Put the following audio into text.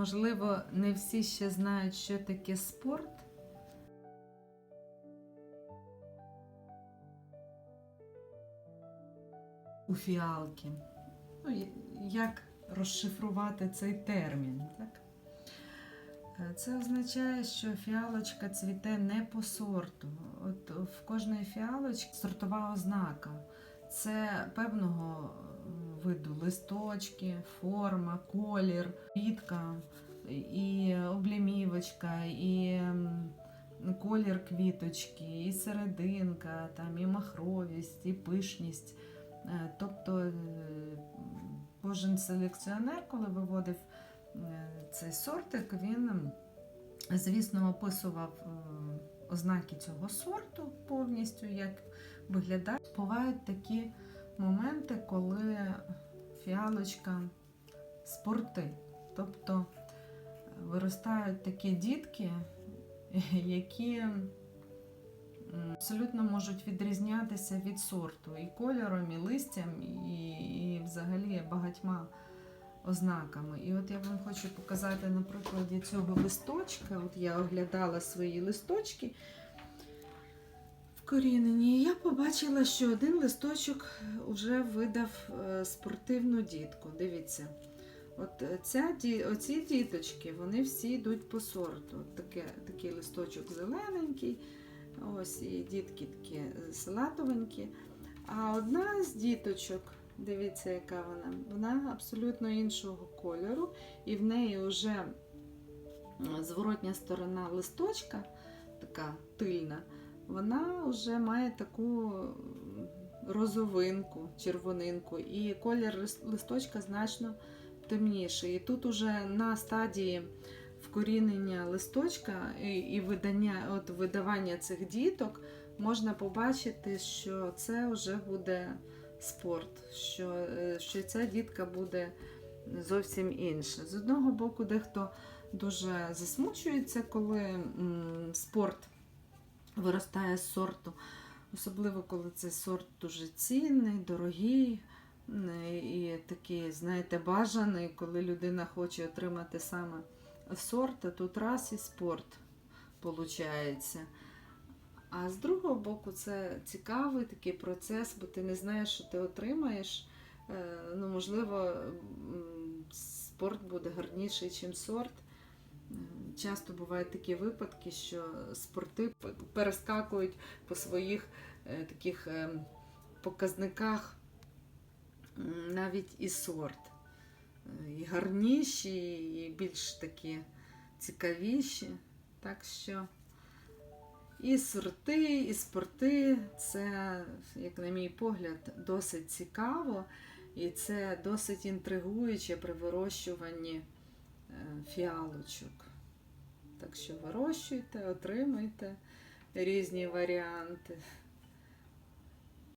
Можливо, не всі ще знають, що таке спорт. У фіалки. Ну, як розшифрувати цей термін? Так? Е, Це означає, що фіалочка цвіте не по сорту. От в кожної фіалочки сортова ознака. Це певного виду листочки, форма, колір, квітка, і облімівочка, і колір квіточки, і серединка, там, і махровість, і пишність. Е, Тобто е, кожен селекціонер, коли виводив е, цей сортик, він, звісно, описував ознаки цього сорту повністю, як виглядає. Бувають такі моменти, коли фіалочка спорти. Тобто е, виростають такі дітки, які абсолютно можуть відрізнятися від сорту і кольором, і листям, і, і взагалі багатьма ознаками. І от я вам хочу показати на прикладі цього листочка. От я оглядала свої листочки вкорінені, і я побачила, що один листочок вже видав е, спортивну дітку. Дивіться. От е, ця, оці діточки, вони всі йдуть по сорту. Таке, такий листочок зелененький, ось і дітки такі е, салатовенькі. А одна з діточок, дивіться, яка вона, вона абсолютно іншого кольору, і в неї вже зворотня сторона листочка, така тильна, вона вже має таку розовинку, червонинку, і колір листочка значно темніший. І тут уже на стадії вкорінення листочка і, видання, от видавання цих діток можна побачити, що це вже буде спорт, що, е, що ця дітка буде зовсім інша. З одного боку, дехто дуже засмучується, коли м, спорт виростає з сорту, особливо коли цей сорт дуже цінний, дорогий. І такий, знаєте, бажаний, коли людина хоче отримати саме сорт, а тут раз і спорт виходить. А з другого боку, це цікавий такий процес, бо ти не знаєш, що ти отримаєш. Е, Ну, можливо, спорт буде гарніший, ніж сорт. Часто бувають такі випадки, що спорти перескакують по своїх е, таких е, показниках навіть і сорт. Е, І гарніші, і більш такі цікавіші. Так що і сорти, і спорти це, як на мій погляд, досить цікаво, і це досить інтригуюче при вирощуванні фіалочок. Так що вирощуйте, отримуйте різні варіанти.